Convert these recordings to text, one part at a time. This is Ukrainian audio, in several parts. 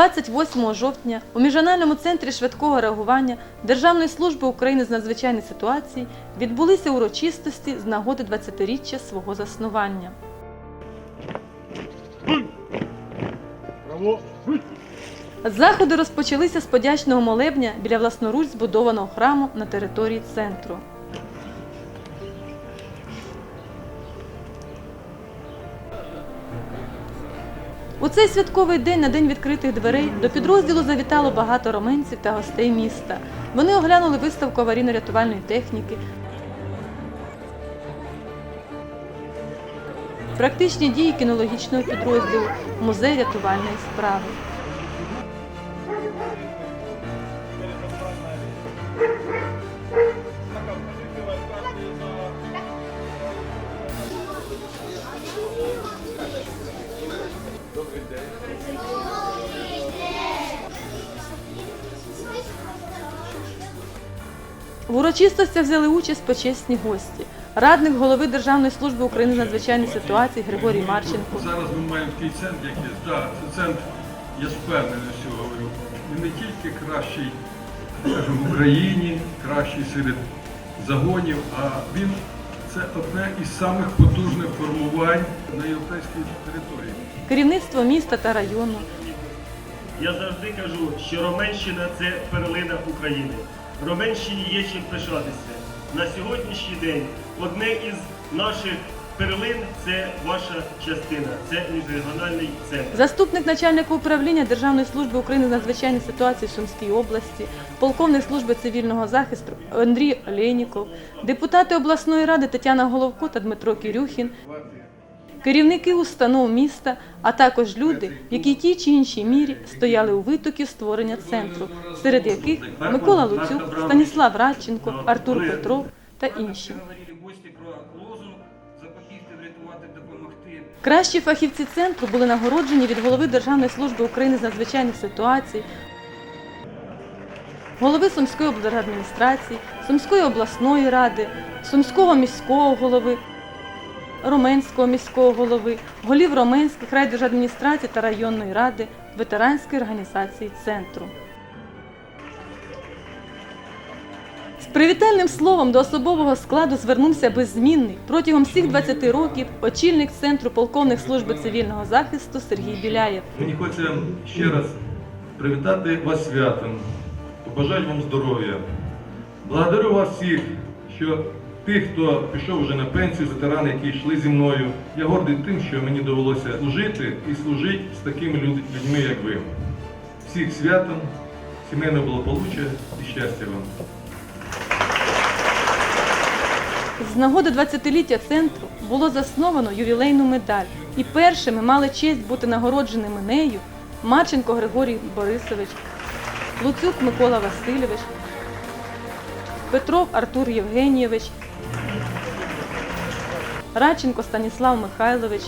28 жовтня у Міжнародному центрі швидкого реагування Державної служби України з надзвичайних ситуацій відбулися урочистості з нагоди 20-річчя свого заснування. Заходи розпочалися з подячного молебня біля власноруч збудованого храму на території центру. У цей святковий день на день відкритих дверей до підрозділу завітало багато роменців та гостей міста. Вони оглянули виставку аварійно-рятувальної техніки, практичні дії кінологічного підрозділу, музей рятувальної справи. В урочистостях взяли участь почесні гості. Радник голови Державної служби України з надзвичайних ситуацій Григорій Марченко, Зараз ми маємо такий центр, який да, це центр, я впевнений, що говорю. Він не тільки кращий в Україні, кращий серед загонів, а він це одне із самих потужних формувань на європейській території. керівництво міста та району, Я завжди кажу, що Роменщина це перлина України. Роменщині є чим пишатися. На сьогоднішній день одне із наших перлин це ваша частина, це міжрегіональний центр. заступник начальника управління Державної служби України з надзвичайних ситуацій в Сумській області, полковник служби цивільного захисту Андрій Олєніков, депутати обласної ради Тетяна Головко та Дмитро Кірюхін, керівники установ міста, а також люди, які тій чи іншій мірі стояли у витокі створення центру, серед яких Микола Луцюк, Станіслав Радченко, Артур Петров та інші. Кращі фахівці центру були нагороджені від голови Державної служби України з надзвичайних ситуацій, голови Сумської облдержадміністрації, Сумської обласної ради, Сумського міського голови, Роменського міського голови, голів Роменських райдержадміністрацій та районної ради, ветеранської організації центру. Привітальним словом до особового складу звернувся беззмінний протягом всіх 20 років очільник центру полковник служби цивільного захисту Сергій Біляєв. Мені хочеться ще раз привітати вас святом, побажати вам здоров'я. Благодарю вас всіх, що тих, хто пішов вже на пенсію, ветерани, які йшли зі мною. Я гордий тим, що мені довелося служити і служити з такими людьми, як ви. Всіх святом, сімейного благополуччя і щастя вам. З нагоди 20-ліття центру було засновано ювілейну медаль, і першими мали честь бути нагородженими нею Марченко Григорій Борисович, Луцюк Микола Васильович, Петров Артур Євгенійович, Радченко Станіслав Михайлович,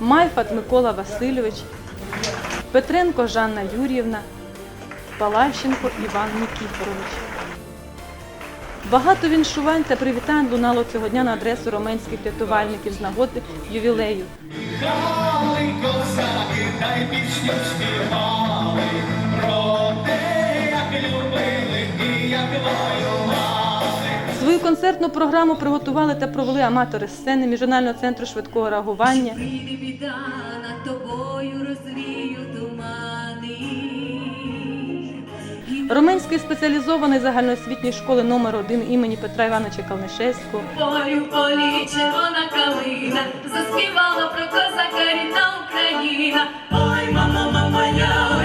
Майфат Микола Васильович, Петренко Жанна Юріївна, Палащенко Іван Нікіфорович. Багато віншувань та привітань лунало цього дня на адресу роменських рятувальників з нагоди ювілею. Свою концертну програму приготували та провели аматори сцени Міжнародного центру швидкого реагування. Біда, над тобою розвію Роменської спеціалізованої загальноосвітньої школи номер 1 імені Петра Івановича Калнишевського, полю полі червона калина, заспівала про козака рідна Україна. Ой, мама, мама, я я,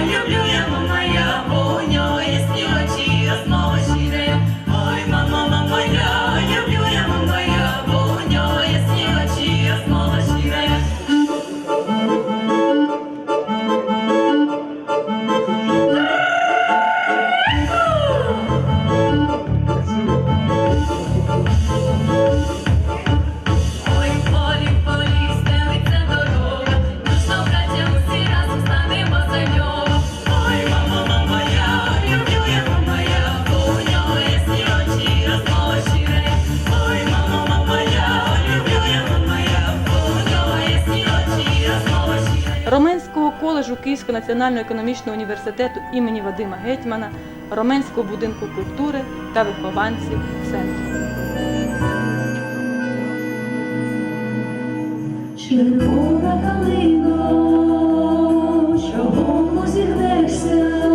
Київського національного економічного університету імені Вадима Гетьмана, Роменського будинку культури та вихованців центру. Червона калина, чого позігнешся?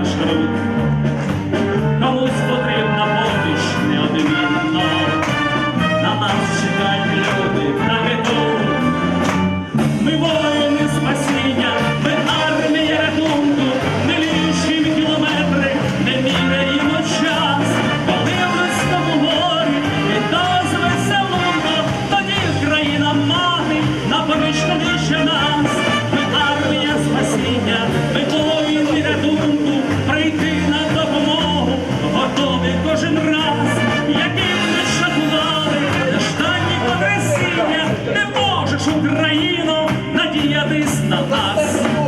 маршрут. Україно, надіятись на нас.